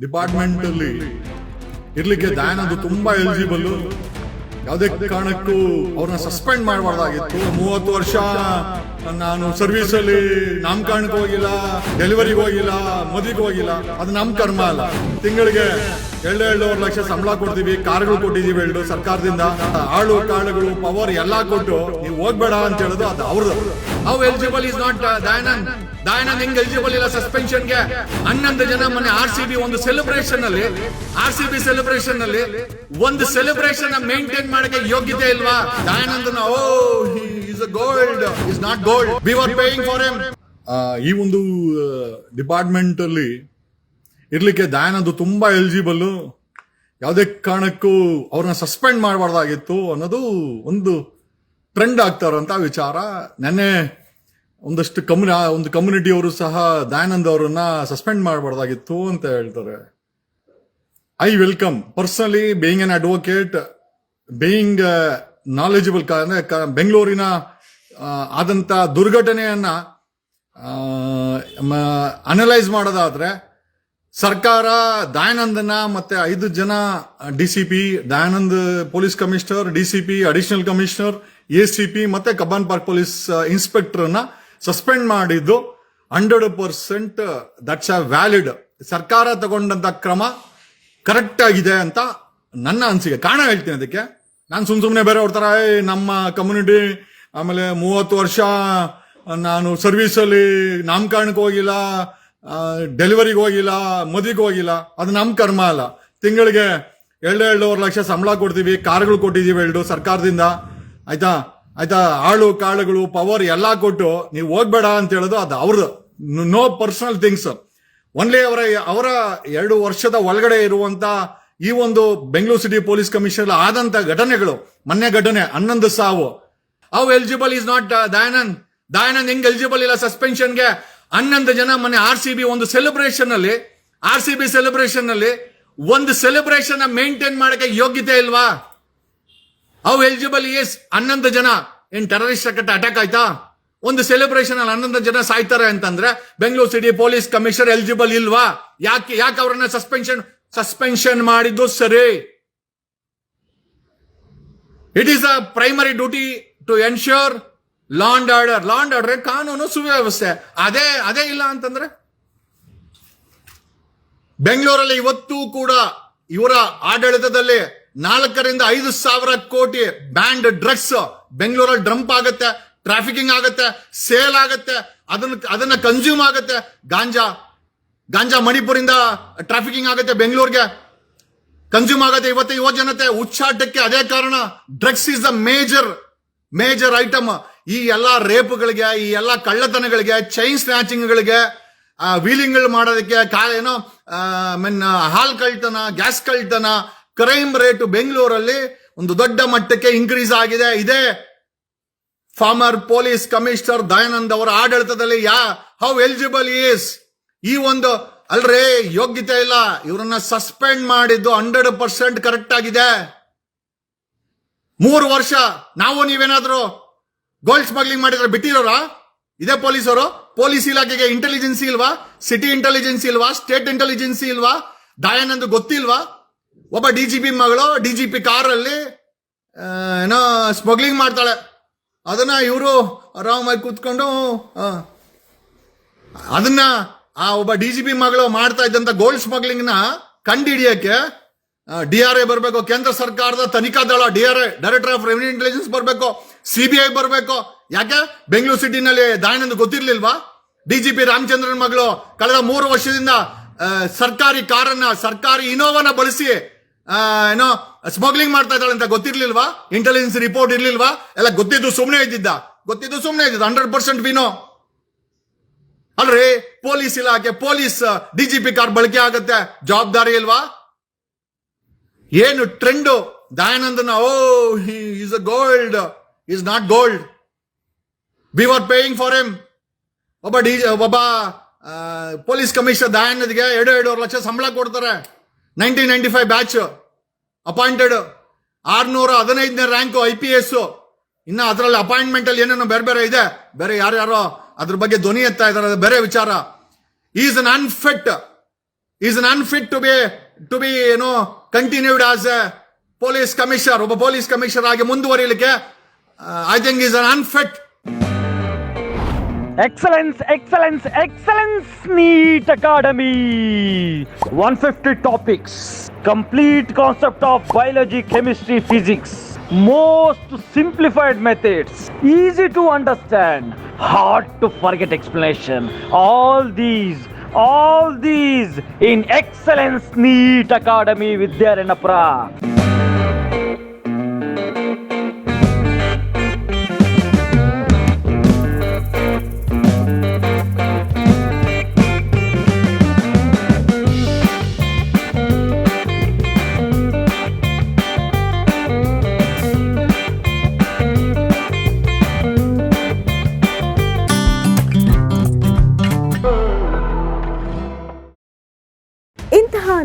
Department ಅಲ್ಲಿ ಇರ್ಲಿಕ್ಕೆ ದಯಾನಂದ್ ತುಂಬಾ ಎಲಿಜಿಬಲ್ ಯಾವುದೇ ಕಾರಣಕ್ಕೂ ಅವ್ರನ್ನ ಸಸ್ಪೆಂಡ್ ಮಾಡಬಾರ್ದಾಗಿತ್ತು. ಮೂವತ್ತು ವರ್ಷ. ನಾನು ಸರ್ವಿಸ್ ಅಲ್ಲಿ ನಾಮಕರಣಕ್ಕೆ ಹೋಗಿಲ್ಲ ಡೆಲಿವರಿಗೆ ಹೋಗಿಲ್ಲ, ಮದುವೆಗೆ ಹೋಗಿಲ್ಲ. ಅದು ನಮ್ಮ ಕರ್ಮ ಅಲ್ಲ. ತಿಂಗಳಿಗೆ ಎರಡು ಎರಡೂವರೆ ಲಕ್ಷ ಸಂಬಳ ಕೊಡ್ತೀವಿ, ಕಾರ್ಗಳು ಕೊಟ್ಟಿದೀವಿ ಎರಡು ಸರ್ಕಾರದಿಂದ. ಆಳು ಕಾಳುಗಳು ಪವರ್ ಎಲ್ಲಾ ಕೊಟ್ಟು ನೀವು ಹೋಗ್ಬೇಡ ಅಂತ ಹೇಳೋದು ಅದು ಅವ್ರದ್ದು. How eligible is not Dayanand Dayanand ಹೆಂಗ್ ಎಲಿಜಿಬಲ್ ಇಲ್ಲ ಸಸ್ಪೆನ್ಷನ್ಗೆ? ಹನ್ನೊಂದು ಜನ ಮೊನ್ನೆ ಆರ್ ಸಿ ಬಿ ಒಂದು ಸೆಲೆಬ್ರೇಷನ್ ಅಲ್ಲಿ ಆರ್ ಸಿ ಬಿ ಸೆಲೆಬ್ರೇಷನ್ ಅಲ್ಲಿ ಒಂದು ಸೆಲೆಬ್ರೇಷನ್ ಮೇಂಟೈನ್ ಮಾಡಕ್ಕೆ ಯೋಗ್ಯತೆ ಇಲ್ವಾ? Dayanand oh gold is not gold we are paying for him ಈ ಒಂದು ಡಿಪಾರ್ಟ್ಮೆಂಟ್ ಅಲ್ಲಿ ಇರ್ಲಿಕ್ಕೆ ದಯಾನಂದ್ ತುಂಬಾ ಎಲಿಜಿಬಲ್ ಯಾವುದೇ ಕಾರಣಕ್ಕೂ ಅವ್ರನ್ನ ಸಸ್ಪೆಂಡ್ ಮಾಡಬಾರ್ದಾಗಿತ್ತು ಅನ್ನೋದು ಒಂದು ಟ್ರೆಂಡ್ ಆಗ್ತಾರಂತ ವಿಚಾರ. ನೆನ್ನೆ ಒಂದಷ್ಟು ಕಮ್ಯುನಿ ಒಂದು ಕಮ್ಯುನಿಟಿ ಅವರು ಸಹ ದಯಾನಂದ್ ಅವರನ್ನ ಸಸ್ಪೆಂಡ್ ಮಾಡಬಾರ್ದಾಗಿತ್ತು ಅಂತ ಹೇಳ್ತಾರೆ. I welcome personally being an advocate being ಅಂದ್ರೆ ಬೆಂಗಳೂರಿನ ಆ, ಆದಂತ ದುರ್ಘಟನೆಯನ್ನ ಅನಲೈಸ್ ಮಾಡೋದಾದ್ರೆ ಸರ್ಕಾರ ದಯಾನಂದನ ಮತ್ತೆ ಐದು ಜನ D C P Dayanand police commissioner D C P additional commissioner A C P ಮತ್ತೆ ಕಬ್ಬನ್ ಪಾರ್ಕ್ ಪೊಲೀಸ್ ಇನ್ಸ್ಪೆಕ್ಟರ್ನ ಸಸ್ಪೆಂಡ್ ಮಾಡಿದ್ದು hundred percent that's a valid ಸರ್ಕಾರ ತಗೊಂಡಂತ ಕ್ರಮ ಕರೆಕ್ಟ್ ಆಗಿದೆ ಅಂತ ನನ್ನ ಅನಿಸಿಕೆ. ಕಾರಣ ಹೇಳ್ತೀನಿ ಅದಕ್ಕೆ. ನಾನು ಸುಮ್ ಸುಮ್ಮನೆ ಬೇರೆ ಥರ "ಏ, ನಮ್ಮ ಕಮ್ಯುನಿಟಿ ಆಮೇಲೆ ಮೂವತ್ತು ವರ್ಷ ನಾನು ಸರ್ವಿಸ್ ಅಲ್ಲಿ ನಾಮಕರಣಕ್ಕೆ ಹೋಗಿಲ್ಲ ಡೆಲಿವರಿಗೆ ಹೋಗಿಲ್ಲ, ಮದುವೆಗೆ ಹೋಗಿಲ್ಲ. ಅದು ನಮ್ಮ ಕರ್ಮ ಅಲ್ಲ. ತಿಂಗಳಿಗೆ ಎರಡು ಎರಡೂವರೆ ಲಕ್ಷ ಸಂಬಳ ಕೊಡ್ತೀವಿ, ಕಾರ್ಗಳು ಕೊಟ್ಟಿದ್ದೀವಿ ಎರಡು ಸರ್ಕಾರದಿಂದ. ಆಯ್ತಾ? ಆಯ್ತಾ? ಆಳು, ಕಾಳುಗಳು ಪವರ್ ಎಲ್ಲ ಕೊಟ್ಟು ನೀವು ಹೋಗ್ಬೇಡ ಅಂತ ಹೇಳೋದು ಅದು ಅವ್ರದ್ದು. ನೋ ಪರ್ಸನಲ್ ಥಿಂಗ್ಸ್ ಒನ್ಲಿ ಅವರ ಅವರ ಎರಡು ವರ್ಷದ ಒಳಗಡೆ ಇರುವಂತ ಈ ಒಂದು ಬೆಂಗಳೂರು ಸಿಟಿ ಪೊಲೀಸ್ ಕಮಿಷನರ್ ಆದಂತ ಘಟನೆಗಳು, ಮೊನ್ನೆ ಘಟನೆ, ಹನ್ನೊಂದು ಸಾವು. How eligible is not Dayanand Dayanand ಹೆಂಗ್ ಎಲಿಜಿಬಲ್ ಇಲ್ಲ ಸಸ್ಪೆನ್ಷನ್ಗೆ ಹನ್ನೊಂದು ಜನ ಮನೆ ಆರ್ ಸಿ ಬಿ ಒಂದು ಸೆಲೆಬ್ರೇಷನ್ ಅಲ್ಲಿ ಆರ್ ಸಿ ಬಿ ಸೆಲೆಬ್ರೇಷನ್ ಅಲ್ಲಿ ಒಂದು ಸೆಲೆಬ್ರೇಷನ್ ಮೇಂಟೈನ್ ಮಾಡಕ್ಕೆ ಯೋಗ್ಯತೆ ಇಲ್ವಾ? ಹೌ ಎಲಿಜಿಬಲ್ ಇಸ್ ಹನ್ನೊಂದು ಜನ. ಏನ್ ಟೆರರಿಸ್ಟ್ ಅಟ್ಯಾಕ್ ಆಯ್ತಾ? ಒಂದು ಸೆಲೆಬ್ರೇಷನ್ ಅಲ್ಲಿ ಹನ್ನೊಂದು ಜನ ಸಾಯ್ತಾರೆ ಅಂತಂದ್ರೆ Bengaluru city police commissioner eligible ಇಲ್ವಾ? ಯಾಕೆ ಯಾಕೆ ಅವರನ್ನ ಸಸ್ಪೆನ್ಷನ್ ಸಸ್ಪೆನ್ಷನ್ ಮಾಡಿದ್ದು ಸರಿ? It is a primary duty to ensure law and order law and order ಕಾನೂನು ಸುವ್ಯವಸ್ಥೆ. ಅದೇ ಅದೇ ಇಲ್ಲ ಅಂತಂದ್ರೆ? ಬೆಂಗಳೂರಲ್ಲಿ ಇವತ್ತೂ ಕೂಡ ಇವರ ಆಡಳಿತದಲ್ಲಿ ನಾಲ್ಕರಿಂದ ಐದು ಸಾವಿರ ಕೋಟಿ ಬ್ಯಾಂಡ್ ಡ್ರಗ್ಸ್ ಬೆಂಗಳೂರಲ್ಲಿ ಡ್ರಂಪ್ ಆಗುತ್ತೆ ಟ್ರಾಫಿಕಿಂಗ್ ಆಗುತ್ತೆ ಸೇಲ್ ಆಗುತ್ತೆ, ಅದನ್ನ ಅದನ್ನ ಕನ್ಸ್ಯೂಮ್ ಆಗುತ್ತೆ. ಗಾಂಜಾ ಗಾಂಜಾ ಮಣಿಪುರಿಂದ ಟ್ರಾಫಿಕಿಂಗ್ ಆಗುತ್ತೆ ಬೆಂಗಳೂರಿಗೆ. ಕನ್ಸ್ಯೂಮ್ ಆಗುತ್ತೆ ಇವತ್ತು ಯುವ ಜನತೆ ಉಚ್ಚಾಟಕ್ಕೆ ಅದೇ ಕಾರಣ. Drugs is the major major item ಈ ಎಲ್ಲ ರೇಪ್ಗಳಿಗೆ, ಈ ಎಲ್ಲ ಕಳ್ಳತನಗಳಿಗೆ ಚೈನ್ ಸ್ನ್ಯಾಚಿಂಗ್ಗಳಿಗೆ ವೀಲಿಂಗ್ಗಳು ಮಾಡೋದಕ್ಕೆ ಕಾ ಏನೋ? ಮೀನ್ ಹಾಲ್ ಕಳ್ತನ ಗ್ಯಾಸ್ ಕಳ್ತನ ಕ್ರೈಮ್ ರೇಟ್ ಬೆಂಗಳೂರಲ್ಲಿ ಒಂದು ದೊಡ್ಡ ಮಟ್ಟಕ್ಕೆ ಇನ್ಕ್ರೀಸ್ ಆಗಿದೆ. ಇದೆ ಫಾರ್ಮರ್ ಪೊಲೀಸ್ ಕಮಿಷನರ್ ದಯಾನಂದ್ ಅವರ ಆಡಳಿತದಲ್ಲಿ ಯಾ ಹೌ ಎಲಿಜಿಬಲ್ ಈಸ್ ಈ ಒಂದು, ಅಲ್ರೇ ಯೋಗ್ಯತೆ ಇಲ್ಲ. ಇವರನ್ನ ಸಸ್ಪೆಂಡ್ ಮಾಡಿದ್ದು ಹಂಡ್ರೆಡ್ ಪರ್ಸೆಂಟ್ ಕರೆಕ್ಟ್ ಆಗಿದೆ. ಮೂರು ವರ್ಷ ನಾವು ನೀವೇನಾದರೂ ಗೋಲ್ಡ್ ಸ್ಮಗ್ಲಿಂಗ್ ಮಾಡಿದ್ರೆ ಬಿಟ್ಟಿರೋರಾ? ಇದೇ ಪೊಲೀಸರು? ಪೊಲೀಸ್ ಇಲಾಖೆಗೆ ಇಂಟೆಲಿಜೆನ್ಸಿ ಇಲ್ವಾ? ಸಿಟಿ ಇಂಟೆಲಿಜೆನ್ಸಿ ಇಲ್ವಾ? ಸ್ಟೇಟ್ ಇಂಟೆಲಿಜೆನ್ಸಿ ಇಲ್ವಾ? ದಯಾನಂದ್ ಗೊತ್ತಿಲ್ವಾ? ಒಬ್ಬ ಡಿ ಜಿ ಪಿ ಮಗಳು ಡಿ ಜಿ ಪಿ ಕಾರಲ್ಲಿ ಏನೋ ಸ್ಮಗ್ಲಿಂಗ್ ಮಾಡ್ತಾಳೆ. ಅದನ್ನ ಇವರು ಆರಾಮಾಗಿ ಕೂತ್ಕೊಂಡು ಅದನ್ನ ಆ ಒಬ್ಬ ಡಿ ಜಿ ಪಿ ಮಗಳು ಮಾಡ್ತಾ ಇದ್ದಂತ ಗೋಲ್ಡ್ ಸ್ಮಗ್ಲಿಂಗ್ನ ಕಂಡು ಹಿಡಿಯಕ್ಕೆ ಡಿ ಆರ್ ಐ ಬರಬೇಕು, ಕೇಂದ್ರ ಸರ್ಕಾರದ ತನಿಖಾ ದಳ, D R A director of revenue intelligence ಬರಬೇಕು, ಸಿ ಬಿ ಐ ಬರಬೇಕು. ಯಾಕೆ? ಬೆಂಗಳೂರು ಸಿಟಿನಲ್ಲಿ ದಯಾನಂದ್ ಗೊತ್ತಿರ್ಲಿಲ್ವಾ? ಡಿ ಜಿ ಪಿ ರಾಮಚಂದ್ರನ್ ಮಗಳು ಕಳೆದ ಮೂರು ವರ್ಷದಿಂದ ಸರ್ಕಾರಿ ಕಾರನ್ನ, ಸರ್ಕಾರಿ ಇನೋವನ ಬಳಸಿ ಏನೋ ಸ್ಮಗ್ಲಿಂಗ್ ಮಾಡ್ತಾ ಇದ್ದಾಳೆ ಅಂತ ಗೊತ್ತಿರ್ಲಿಲ್ವಾ? Intelligence report ಇರ್ಲಿಲ್ವಾ? ಎಲ್ಲ ಗೊತ್ತಿದ್ದು ಸುಮ್ಮನೆ ಇದ್ದಿದ್ದ. ಗೊತ್ತಿದ್ದು ಸುಮ್ಮನೆ ಇದ್ದಿದ್ದು. ಹಂಡ್ರೆಡ್ ಪರ್ಸೆಂಟ್ ವಿನೋ. ಅಲ್ರಿ, ಪೊಲೀಸ್ ಇಲಾಖೆ, ಪೊಲೀಸ್ ಡಿಜಿಪಿ ಕಾರ್ ಬಳಕೆ ಆಗುತ್ತೆ. ಜವಾಬ್ದಾರಿ ಇಲ್ವಾ? ಏನು ಟ್ರೆಂಡು ದಯಾನಂದನ ಓ is a gold is not gold we are paying for him ಒಬ್ಬ ಡಿ, ಒಬ್ಬ ಪೊಲೀಸ್ ಕಮಿಷನರ್ ದಯಾನಂದ್ಗೆ ಎರಡು, ಎರಡೂವರೆ ಲಕ್ಷ ಸಂಬಳ ಕೊಡ್ತಾರೆ. Nineteen ninety five batch appointed ಆರ್ನೂರ ಹದಿನೈದನೇ ರ್ಯಾಂಕು ಐ ಪಿ ಎಸ್ ಇನ್ನು ಅದರಲ್ಲಿ ಅಪಾಯಿಂಟ್ಮೆಂಟ್ ಅಲ್ಲಿ ಏನೇನೋ ಬೇರೆ ಬೇರೆ ಇದೆ. ಬೇರೆ ಯಾರ್ಯಾರೋ ಅದ್ರ ಬಗ್ಗೆ ಧ್ವನಿ ಎತ್ತಾ ಇದ್ದಾರೆ. ಬೇರೆ ವಿಚಾರ. Is an unfit is an unfit to be to be ಏನೋ continued as a police commissioner ಒಬ್ಬ ಪೊಲೀಸ್ ಕಮಿಷನರ್ ಆಗಿ ಮುಂದುವರಿಲಿಕ್ಕೆ I think is an unfit Excellence, excellence, excellence, NEET Academy. 150 topics, complete concept of biology, chemistry, physics. Most simplified methods, easy to understand, hard to forget explanation. All these, all these in Excellence NEET Academy Vidyaranapura.